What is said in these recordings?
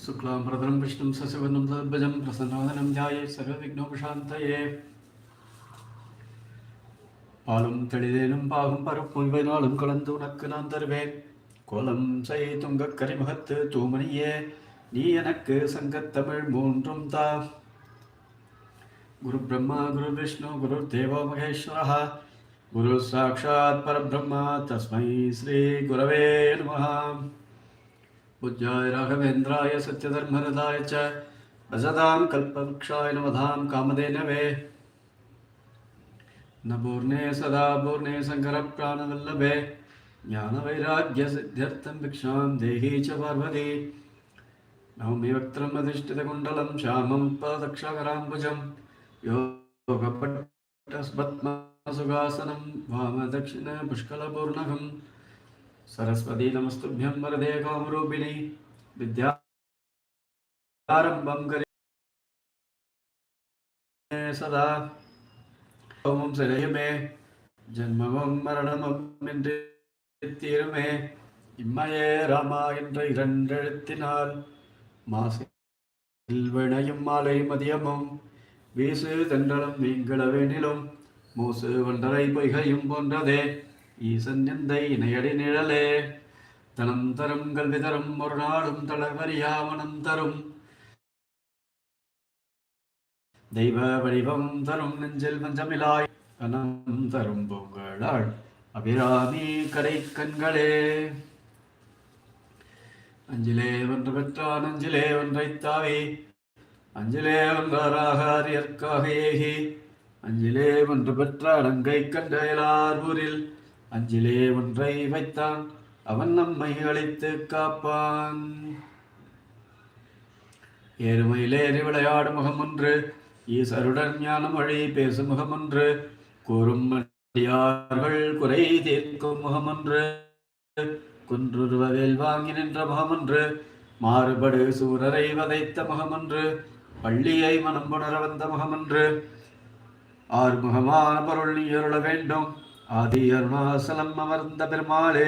शुक्लाम्बरधरं विष्णुं सशिवनं सद्भजं प्रसन्नवदनं ध्याये सर्वविघ्नोपशान्तये பாலும் தெளிதேனும் பாகும் பருப்பும் இவை நாளும் கலந்து உனக்கு நான் தருவேன் கோலம் செய் துங்கக் கரிமுகத்து தூமணியே நீ எனக்கு சங்கத்தமிழ் மூன்றும் தா குரு பிரம்மா குரு விஷ்ணு குரு தேவோ மகேஸ்வரः குரு சாட்சாத் பரபிரம்மா தஸ்மை ஸ்ரீ குரவே நமः पूज्याय राघवेन्द्राय सत्यधर्मरदाय च भजतां कल्पवृक्षाय नमधां कामधेनवे न पूर्णे सदा पूर्णे शङ्करप्राणवल्लभे ज्ञानवैराग्यसिद्ध्यर्थं भिक्षां देही च पार्वती नवमी वक्त्रम् अधिष्ठितकुण्डलं श्यामं पादक्षकराम्बुजं योगपट्टस्पद्मसुखासनं वामदक्षिणपुष्कलपूर्णकम् சரஸ்வதி நமஸ்துபியம் வரதே காமரூபிணி வித்யாரம்பம் கரே சதா ஓமம் சிலையுமே ஜன்மமும் மரணமும் என்று தீருமே இம்மையே ராமா என்ற இரண்டெழுத்தினால் மாசில் வினையும் மாலை மதியமும் வீசு தென்றலும் நீங்கள வேணிலும் மூசு வண்டரை பொய்கையும் போன்றதே। ஈசன் எந்தை இணையடி நிழலே. தனம் தரும் கல்வி தரும் ஒரு நாளும் தளர்வரியா தரும். தெய்வ வடிவம் தரும் நெஞ்சில் மஞ்சமிலாய். கனம் தரும் பொங்கலாள் அபிராமி கரை கண்களே. அஞ்சிலே ஒன்று பெற்றான் அஞ்சிலே ஒன்றைத்தாவே அஞ்சிலே ஒன்றாராக அரியற்காக ஏகி. அஞ்சிலே ஒன்று பெற்ற அடங்கை கண்ட எல்லார்பூரில் அஞ்சிலே ஒன்றை வைத்தான். அவன் நம்மை அழைத்து காப்பான். ஏறுமையிலேறி விளையாடும் முகம் ஒன்று ஈசருடன் ஞான மொழி பேசும் முகம் ஒன்று கூறும் அடியார்கள் குறை தீர்க்கும் முகம் ஒன்று குன்றுருவவேல் வாங்கி நின்ற முகம் ஒன்று மாறுபடு சூரரை வதைத்த முகம் ஒன்று பள்ளியை மனம் புணர வந்த முகம் ஒன்று ஆறுமுகமான பொருள் நீருள வேண்டும். ஆதி அருணாசலம் அமர்ந்த பெருமாளே.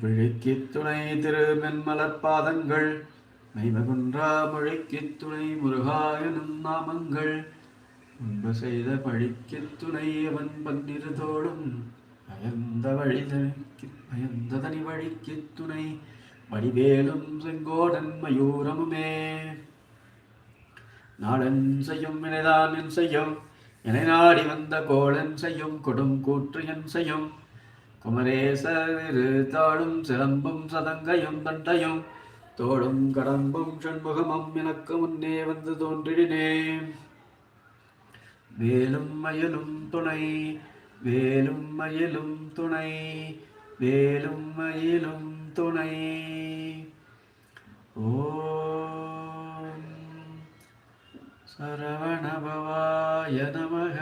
விழிக்கு துணை திருமென்மலர் பாதங்கள் மெய்மகுன்றா மொழிக்கு துணை முருகாயனும் நாமங்கள் முன்பு செய்த பழிக்கு துணை அவன் பன்னிரு தோளும் பயந்த வழி பயந்த தனி வழிக்குத் துணை வடிவேலும் செங்கோடன் மயூரமுமே. நாடன் செய்யும் வினைதான் என் செய்யும். என நாடி வந்த கோளன் செய்யும் கொடும் கூற்று என் செய்யும். குமரேசரு தாழும் சிலம்பும் சதங்கையும் தண்டையும். தோடும் கடம்பும் ஷண்முகமும் எனக்கு முன்னே வந்து தோன்றிடினே வேலும் மயிலும் துணை வேலும் மயிலும் துணை வேலும் மயிலும் துணை. ஓ சரவணபவாய நமக.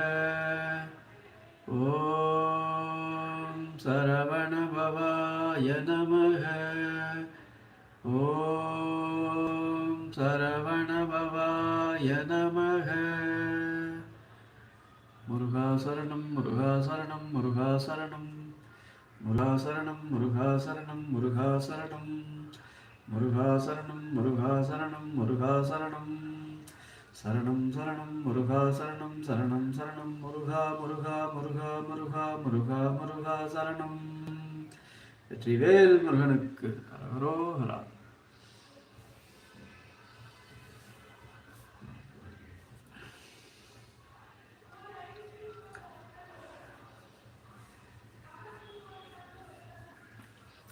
ஓம் சரவணபவாய நமக. ஓம் சரவணபவாய நமக. முருகாசரணம் முருகாசரணம் முருகாசரணம். முருகாசரணம் முருகாசரணம் முருகாசரணம். முருகாசரணம் முருகாசரணம் முருகாசரணம். சரணம் சரணம் முருகா சரணம் சரணம் சரணம் முருகா முருகா முருகா முருகா முருகா முருகா சரணம். வெற்றிவேல் முருகனுக்கு ஹரோஹரா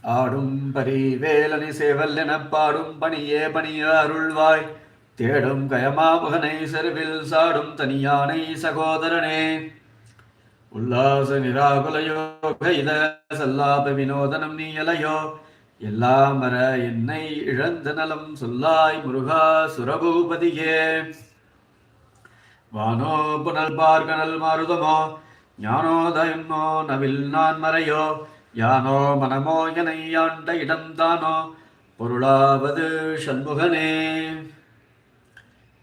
ஆடும் பரிவேலனி சேவல் என பாடும் பணியே பணிய அருள்வாய். தேடும் கயமாமுகனை செருவில் சாடும் தனியானை சகோதரனே. உல்லாச நிராகுலையோ கைத சல்லாப வினோதனம் நீ அலையோ எல்லாம் வர என்னை இழந்த நலம் சொல்லாய் முருகா சுரபூபதியே. வானோ புனல் பார்கனல் மாருதமோ ஞானோதயமோ நவில் நான் மறையோ யானோ மனமோ என ஆண்ட இடம்தானோ பொருளாவது சண்முகனே.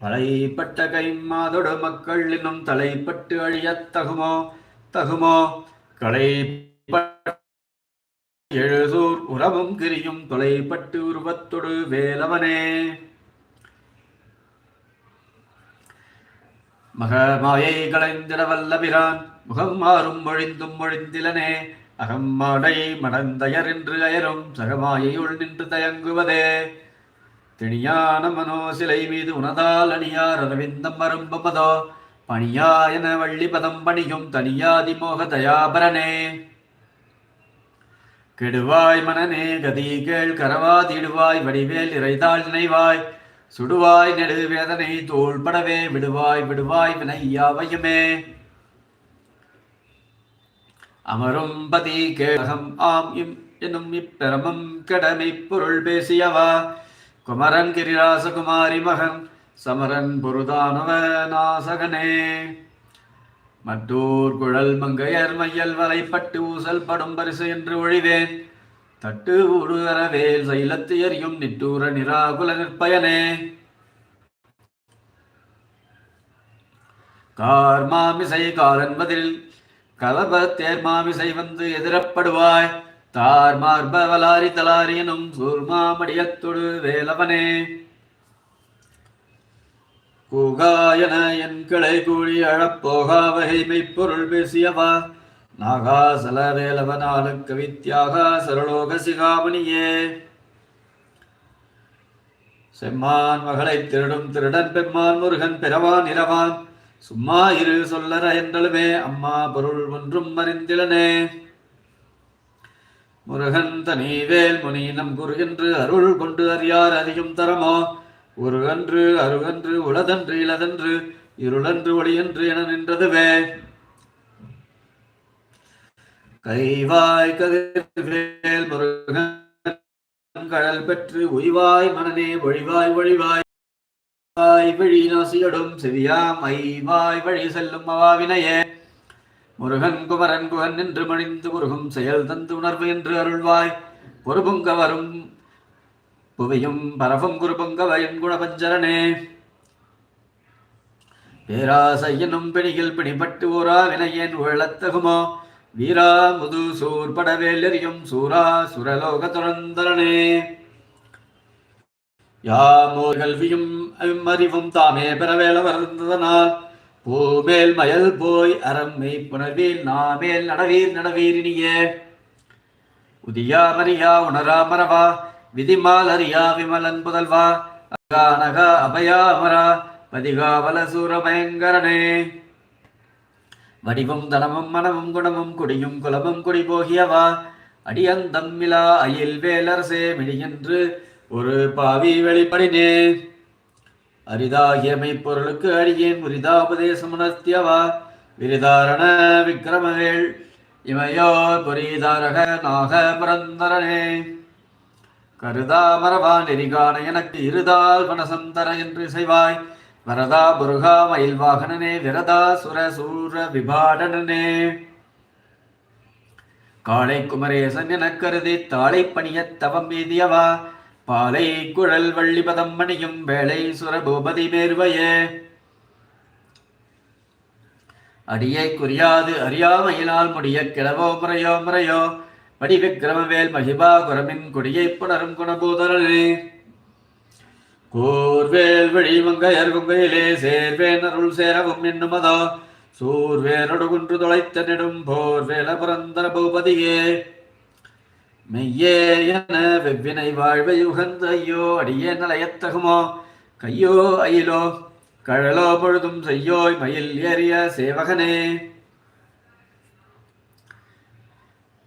தலைப்பட்ட கை மக்கள் இன்னும் தலைப்பட்டு அழியத் தகுமோ? தகுமோ? களை எழுசூர் உறவும் கிரியும் தொலைப்பட்டு உருவத்தொடு வேலவனே. மகமாயை களைந்திட வல்லபிரான் முகம் மாறும் மொழிந்தும் மொழிந்திலனே. அகம்மாடை மடந்தயர் என்று அயரும் சகமாயை உள் நின்று தயங்குவதே. திணியான மனோ சிலை மீது உனதால் அணியார் அரவிந்தம் மரும்பமதோ பணியாயன வள்ளி பதம் பணியும் தனியாதி மோக தயாபரனே. கெடுவாய் மனநே கதி கேள் கரவாதிடுவாய் வடிவேல் இறைதாள் நினைவாய் சுடுவாய் நெடு வேதனை தோள்படவே விடுவாய் விடுவாய் வினையாவையுமே. அமரும் பதி கேகம் ஆம் இம் எனும் இப்பெரமும் கடமை பொருள் பேசியவா குமரன் கிரிராசகுமாரி மகன் சமரன் பொருதானவ நாசகனே. மற்றோர் குழல் மங்கையர் மையல் வலைப்பட்டு ஊசல் படும் பரிசு என்று ஒழிவேன். தட்டு ஊடு சைலத்து எறியும் நிட்டூர நிராகுல நிற்பயனே. கார்மாமிசை காலன்பதில் கலப தேர்மாமிசை வந்து எதிரப்படுவாய். தார் மார்ப வலாரி தலாரி எனும் சூர்மாமடியத்தொடு வேலவனே. கூகாயன என் கிளை கூழி அழப்போகா வகைமை பொருள் பேசியவா. நாகாசல சலவேலவனாலுக்கு கவித்யாக சரலோக சிகாமணியே. செம்மான் மகளை திருடும் திருடன் பெம்மான் முருகன் பிறவான் இரவான். சும்மா இரு சொல்லற என்றலுமே அம்மா பொருள் ஒன்றும் அறிந்திலனே. முருகன் தனிவேல் முனி நம் குரு என்று அருள் கொண்டு அறியார் அறியும் தரமோ? உருகன்று அருகன்று உளதன்று இளதன்று இருளன்று ஒளியன்று என நின்றதுவே. கைவாய் கதிர்வேல் முருகன் கடல் பெற்று உய்வாய் மனநே ஒழிவாய் ஒழிவாய் வாய் வழி நாசியடும் செவியாம் ஐவாய் வழி செல்லும் அவாவினையே. முருகன் குமரன் குகன் என்று மணிந்து முருகும் செயல் தந்து உணர்வு என்று அருள்வாய். பொறுபுங்க வரும் புவியும் பரவும் குருபுங்க வயன் குணபஞ்சரனே. பேராசை பிணியில் பிணிபட்டு ஓரா வினையேன் உழத்தகுமோ? வீரா முது சூர் படவேல் எறியும் சூரா சுரலோக துறந்தரனே யாமோர் கல்வியும் அறிவும் தாமே பெறவேல வருந்ததனால் பூமேல் மயல் போய் அறம் மெய்ப்புணர்வீர் நாமேல் நடவீர் நடவீரினியே உதியா மரியா உணரா மரவா விதிமால் அறியா விமலன் புதல்வா அகானக அபயா அமரா பதிகாவல சூர பயங்கரனே வடிவும் தனமும் மனமும் குணமும் குடியும் குலமும் குடி போகியவா அடியந்தம்மிலா அயில் வேலரசே மிடியென்று ஒரு பாவி வெளிப்படினே. அரிதாகிய மெய்ப்பொருளுக்கு அரியேன் உரிதாபதேசம் உணர்த்தியவா? விரிதாரண விக்கிரமவேள் இமையோர் புரிதாரக நாக பரந்தரனே. கருதா மரவா நெறிகான எனக்கு இருதால் மனசம் என்று செய்வாய் வரதா புருகா மயில் வாகனனே விரதா சுர சூர விபாடனனே. காளை குமரேசன் எனக் கருதி தாளை பணிய தவம் மீதியவா? பாலை குழல் வள்ளிபதம் மணியும் வேளை சுரபூபதி மேர்வையே. அடியை குறியாது அறியாமையினால் முடிய கிளவோ முறையோ முறையோ வடிவிக்கிரமவேல் மகிபா குரமின் கொடியை புணரும் குணபூதரே கூர்வேல் வழி மங்கையர் குங்கையிலே சேர்வேன் அருள் சேரவும் என்னுமதோ சூர்வேரொடு குன்று தொலைத்த நெடும் போர்வேல புரந்தர பூபதியே. மெய்யே என வெவ்வினை வாழ்வை உகந்த ஐயோ அடியே நலையத்தகுமோ? கையோ அயிலோ கழலோ பொழுதும் செய்யோய் மயில் ஏறிய சேவகனே.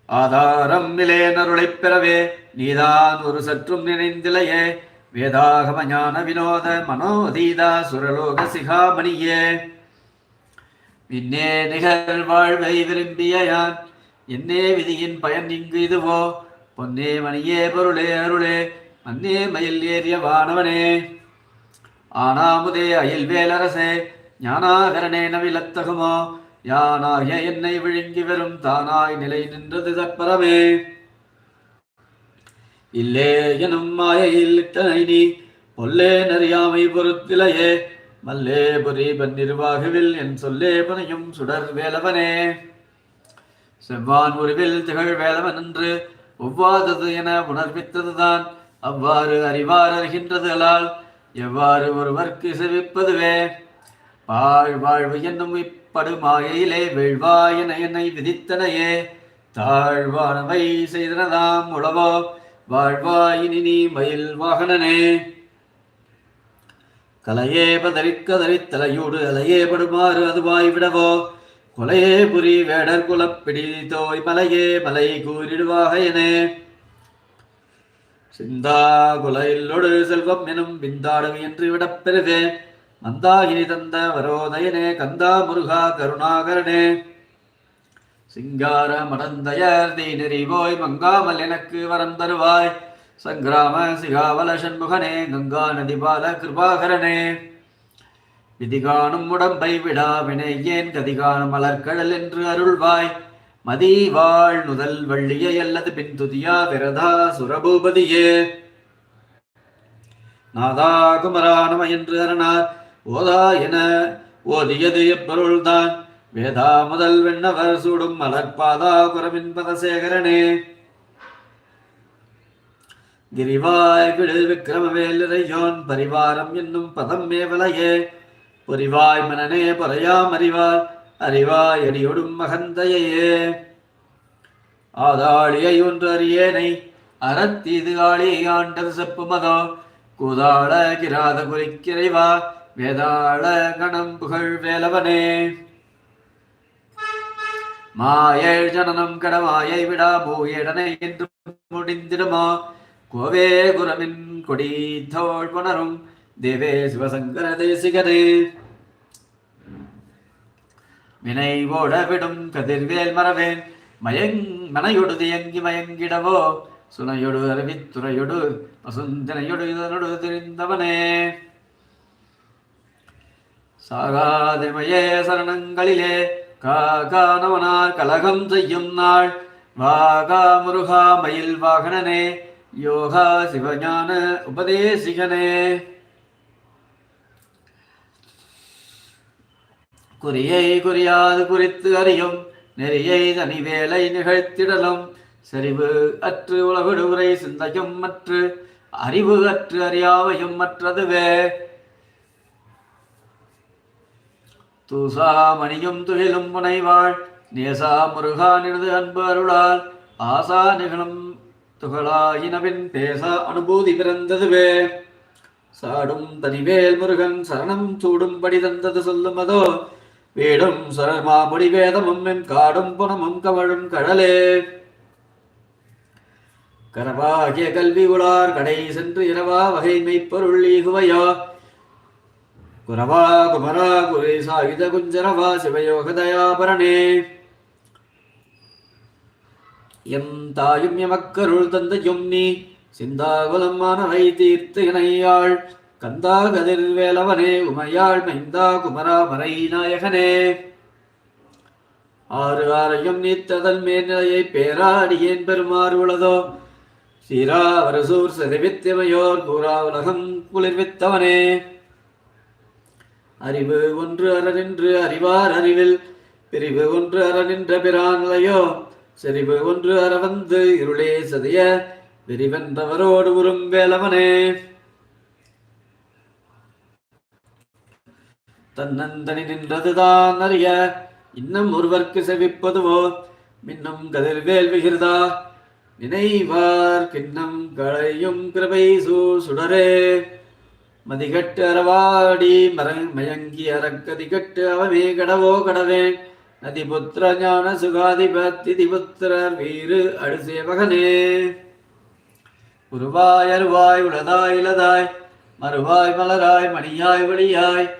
ஆதாரம் நிலையனருளைப் பெறவே நீதான் ஒரு சற்றும் நினைந்திலையே. வேதாகம ஞான வினோத மனோதீதா சுரலோக சிகாமணியே. விண்ணே நிகழ்வாழ்வை விரும்பிய யான் என்னே விதியின் பயன் இங்கு இதுவோ? பொன்னே மணியே பொருளே அருளே மன்னே மயில் ஏறிய வானவனே. ஆனாமுதே அயில் வேலரசே ஞானாகரனே நவிலத்தகுமோ யானாகிய என்னை விழுங்கி வரும் தானாய் நிலை நின்றது தற்பரமே. இல்லே எனும் மாயையில் இட்டனை நீ பொல்லே நறியாமை பொறுத்திலையே மல்லே புரி பன்னிருவாகுவில் என் சொல்லே புனையும் சுடர் வேலவனே. செவ்வான் உருவில் திகழ் வேலவன் என்று ஒவ்வாதது என உணர்வித்ததுதான். அவ்வாறு அறிவார் அறிகின்றதலால் எவ்வாறு ஒருவர்க்கு செவிப்பதுவே? வாழ் வாழ்வு என்னும் இப்படுமாயிலே வீழ்வாய் என என்னை விதித்தனையே. தாழ்வானவை செய்தனதாம் உளவோ? வாழ்வாயினி நீ மயில் வாகனனே. கலையே பதறிக்கதறித் தலையோடு அலையே படுமாறு அதுவாய் விடவோ? கொலையே புரி வேடர் குலப்பிடி தோய் மலையே மலை கூறிடுவாகையனே சிந்தா குலையில்லொடு செல்வம் எனும் விந்தாடும் என்று விடப்பெறுவே மந்தாகினி தந்த வரோதயனே கந்தா முருகா கருணாகரனே. சிங்கார மடந்தயர் தீநெறி போய் மங்காமல் எனக்கு வரம் தருவாய். சங்கிராம சிகாவல சண்முகனே கங்கா நதிபால கிருபாகரனே. விதிகாணும் உடம்பை விடாவினை ஏன் கதிகாணும் மலர்கடல் என்று அருள்வாய்? மதிவாள் முதல் வள்ளியை அல்லது பின் துதியா விரதா சுரபூபதியே. நாதா குமரானம என்று அரணார். ஓதா என ஓதியது எப்பொருள்தான். வேதா முதல் வெண்ணவர் சூடும் மலர்பாதா குரமின் பதசேகரனே கிரிவாய் விடு விக்கிரமவேலிரையோன் பரிவாரம் என்னும் பதம் மேவலையே. புரிவாய் மனநே பொறையாம் அறிவாய் அறிவாய் அடியொடும் மகந்தையே. ஆதாளியை ஒன்று அறியேனை அறத்தீது ஆளியை ஆண்டது செப்பு மதோ கூதாள கிராத குறிக்கிறைவா வேதாள கணம் புகழ் வேலவனே. மாயை ஜனனம் கடமாயை விடா மூயடனை என்று முடிந்திடுமா. கோவே குரமின் கொடி தோல் புணரும் தேவே சிவசங்கர தேசிகரே வினை ஓட விடும் கதிர்வேல் மரவேன் மயங் மனையொடு தியங்கி மயங்கிடவோ சுனையொடு அறிவித்துறையொடு வசுந்தனையொடு இதனொடு தெரிந்தவனே. சாகாதிமையே சரணங்களிலே காகானவனார் கலகம் செய்யும் நாள் வாகா முருகா மயில் வாகனனே யோகா சிவஞான உபதேசிகனே. குறியை குறியாது குறித்து அறியும் நெறியை தனி வேலை நிகழ்த்திடலும். செறிவு அற்று உலகுடு சிந்தையும் மற்று அறிவு அற்று அறியாவையும் மற்றதுவே. தூசா மணியும் துகிலும் முனைவாள் நேசா முருகானினது அன்பு அருளால் ஆசா நிகழும் துகளாயினவின் பேச அனுபூதி பிறந்ததுவே. சாடும் தனிவேல் முருகன் சரணம் சூடும்படி தந்தது சொல்லும் அதோ வீடும் சரமாமுடி வேதமும் என் காடும் புனமும் கமழும் கடலே. கரவாகிய கல்வி உளார் கடை சென்று இரவா வகை மெய்ப்பொருள் ஈகுவையா. குரவா குமரா குரை சாயுத குஞ்சரவா சிவயோக தயாபரணே. எம் தாயும் எமக்கருள் தந்தையும் நீ சிந்தாகுலமானவை தீர்த்து இணையாள். கந்தா கதிர்வேலவனே உமையாள் மைந்தா குமரா மறை நாயகனே. ஆறு ஆரையும் நீத்ததன் மேல்நிலையை பேராடியேன் பெருமாறு உளதோ? சீரா வரசூர் செதவித்திமையோர் கூறா உலகம் குளிர்வித்தவனே. அறிவு ஒன்று அறநின்று அறிவார் அறிவில் பிரிவு ஒன்று அறநின்ற பிரான்லையோ செறிவு ஒன்று அறவந்து இருளே சதைய விரிவென்றவரோடு உறும் வேலவனே. தன்னந்தனி நின்றதுதான் அறிய. இன்னும் ஒருவர்க்கு செவிப்பதுவோ? மின்னும் கதிர் விகிர்தா? நினைவார் கிண்ணம் களையும் கிருபை சூ சுடரே. மதிகட்டு அறவாடி மர மயங்கி அறக்கதி கட்டு அவமே கடவோ கடவே. நதிபுத்திர ஞான சுகாதிபத்தி புத்திரர் வீறு அடுசேவகனே. உருவாய் அருவாய் உளதாய் இலதாய் மறுவாய் மலராய் மணியாய் வழியாய்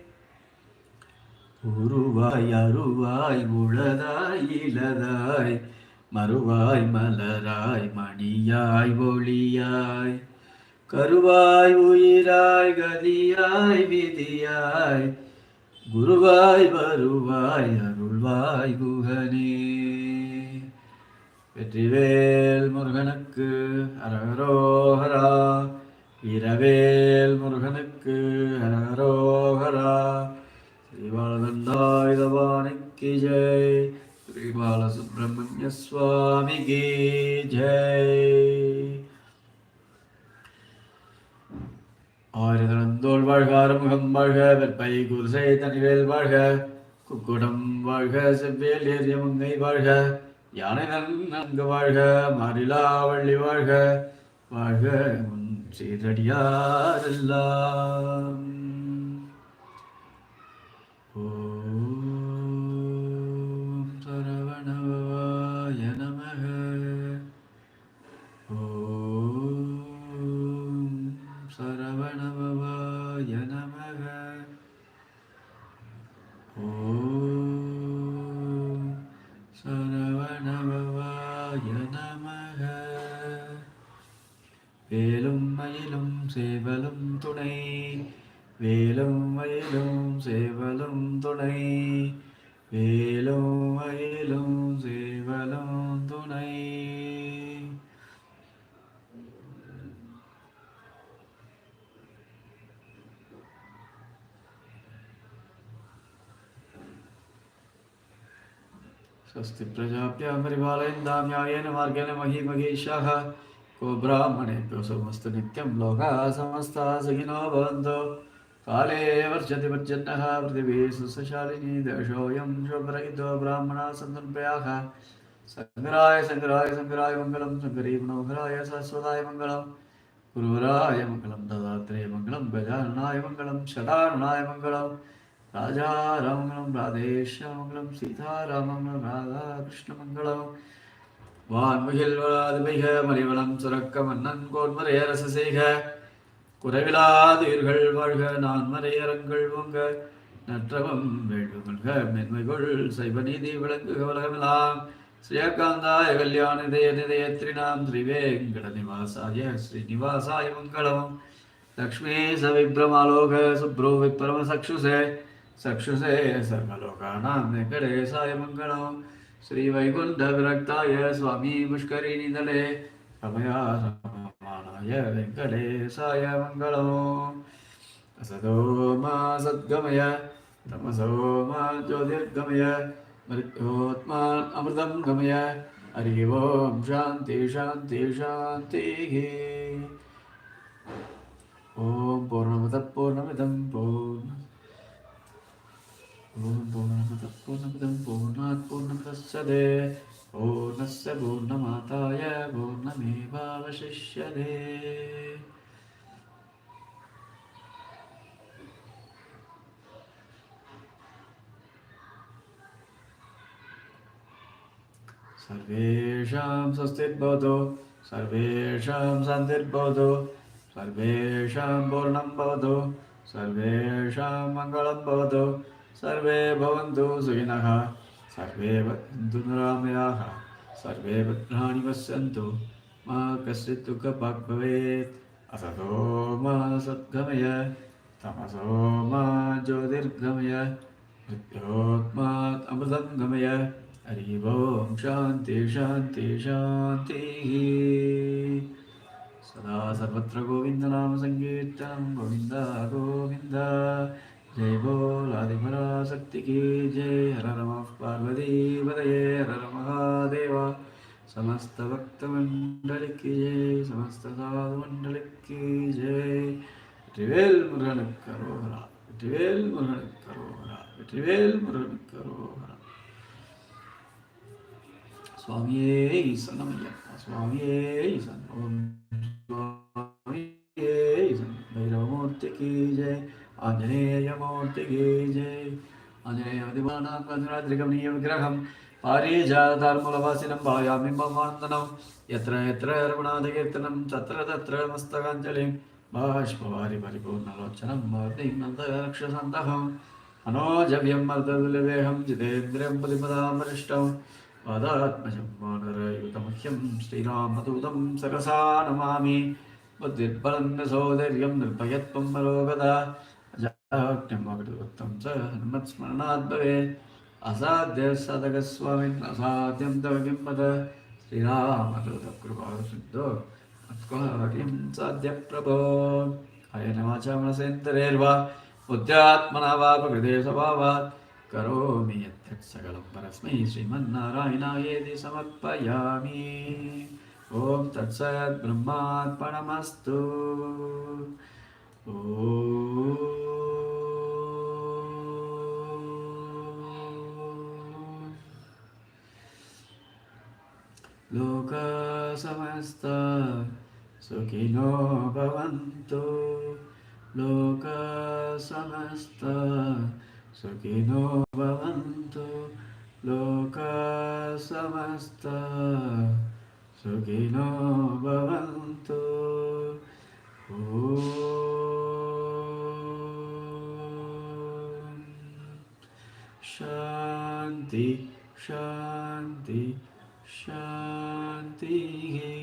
உருவாய் அருவாய் உளதாய் இலதாய் மறுவாய் மலராய் மணியாய் ஒளியாய். கருவாய் உயிராய் கதியாய் விதியாய். குருவாய் வருவாய் அருள்வாய் குகனே. வெற்றிவேல் முருகனுக்கு அரகரோகரா இரவேல் முருகனுக்கு அரகரோகரா ஸ்ரீபாலகந்தாயுதவானிக்கு ஜெய் ஸ்ரீபாலசுப்ரமணிய சுவாமிக்கு ஜெய் ஆயிரந்தோள் வாழ்க அறுமுகம் வாழ்க வெற்பை குருசை தனிவேல் வாழ்க குக்குடம் வாழ்க செவ்வேல் ஏறிய மங்கை வாழ்க யானை நன்கு வாழ்க மாறிலா வள்ளி வாழ்க வாழ்க முன் சீரடியாரெல்லாம் சேவலும் துணை வேலும் மயிலும் சேவலும் துணை வேலும் மயிலும் சேவலும் துணை स्वस्ति प्रजाभ्यां परिपालयन्तां न्यायेन मार्गेण मही महेशाः को ब्राह्मणेभ्यो सोमस्तु नित्यं लोकाः समस्ताः सुखिनो भवन्तु। काले वर्षति पर्जन्यः पृथिवी सुसशालिनी देशोऽयं शोभरहितो ब्राह्मणाः सन्तन्प्रयाः सङ्कराय सङ्कराय सङ्कराय मङ्गलं सङ्करी मनोहराय सरस्वताय मङ्गलं, गुरुवराय मङ्गलं ददात्रे मङ्गलं, गजाननाय मङ्गलं, शताननाय मङ्गलम् राजा राधेश्यामङ्गलं सीतारामङ्गलं வான்மிகில் வளாது மிக மறிவளம் சுரக்க மன்னன் கோன்மறை அரசு செய்க. குறைவிலாது உயிர்கள் வாழ்க நான் மறையரங்கள் உங்க நற்றவம் வேண்டுமல்க மென்மைகள் சைவ நீதி விளங்குக உலகமெல்லாம் ஸ்ரீயகாந்தாய கல்யாண இதய நிதயத்ரிநாம் ஸ்ரீவேங்கட நிவாசாய ஸ்ரீநிவாசாய மங்களம் லக்ஷ்மீ சவிப்ரமாலோக சுப்ரோ விப்ரம சக்ஷுசே சக்ஷுசே சர்வலோகானாம் வெங்கடேசாய மங்களம். श्रीवैकुण्ठविरक्ताय स्वामी पुष्करिणीतले रमया रममाणाय वेङ्कटेशाय मङ्गलम्। असतो मा सद्गमय, तमसो मा ज्योतिर्गमय, मृत्योत्मान् अमृतं गमय। हरि ओं शान्ति शान्ति, शान्तिः। ॐ पूर्णमतः पूर्णमिदं पूर्ण ॐ पूर्णमिदं पूर्णस्य पूर्णमाताय पूर्णमेवावशिष्यते। सर्वेषां स्वस्तिर्भवतु, सर्वेषां शान्तिर्भवतु, सर्वेषां पूर्णं भवतु, सर्वेषां मङ्गलं भवतु सर्वे भवन्तु सुखिनः। सर्वे भवन्तु निरामयाः सर्वे भद्राणि पश्यन्तु मा कश्चित् दुःखभाग् भवेत्। असतो मा सद्गमय। तमसो मा ज्योतिर्गमय। मृत्योत्मात् अमृतं गमय हरि ओं शान्ति शान्ति शान्तिः। सदा सर्वत्र गोविन्दनामसङ्कीर्तनं। गोविन्द गोविन्द। जय बोलादिपराशक्ति की जय हर नमः पार्वती पदये हर हर महादेव समस्त भक्तमण्डल की जय समस्त साधुमण्डल की जय வெற்றிவேல் முருகனுக்கு அரோகரா வெற்றிவேல் முருகனுக்கு அரோகரா வெற்றிவேல் முருகனுக்கு அரோகரா சுவாமியே ஈசனமையப்பா சுவாமியே ஈசன் ஓம் சுவாமியே ஈசன் பைரவமூர்த்தி கி ஜெய் आञ्जनेयमूर्तिगे जय आञ्जनेयमतिमानां कन्दुराद्रिकमनीयविग्रहं पारिजातार्मूलवासिनं भायामिं वन्दनं यत्र यत्र रमणादिकीर्तनं तत्र तत्र मस्तकाञ्जलिं बाष्पवारि परिपूर्णलोचनं वार्तिं मनोजव्यं मर्ददुलवेहं जितेन्द्रियं प्रतिपदामरिष्टं पादात्मजं श्रीरामदूतं सकसा नमामि बुद्धिर्बलं सौन्दर्यं निर्भयत्वं मरोगदा త్యంబకటోత్తం స హనుమత్ స్మరణాద్భవే అసాధ్య సదగ స్వామిన్ అసాధ్యం తవకిం పద శ్రీరామకృపా సిద్ధో. అత్కోహకిం సాధ్య ప్రభో. అయనమాచామనసేంద్రేర్వా బుద్ధ్యాత్మనావాపకృతే స్వభావాత్. కరోమి యత్యత్ సకలం పరస్మై శ్రీమన్నారాయణాయేది సమర్పయామి. ఓం తత్సత్ బ్రహ్మాత్మనమస్తు ఓ Lokasamasta Sukino Bhavantu Lokasamasta Sukino Bhavantu Lokasamasta Sukino Bhavantu Om Shanti Shanti. शान्तिः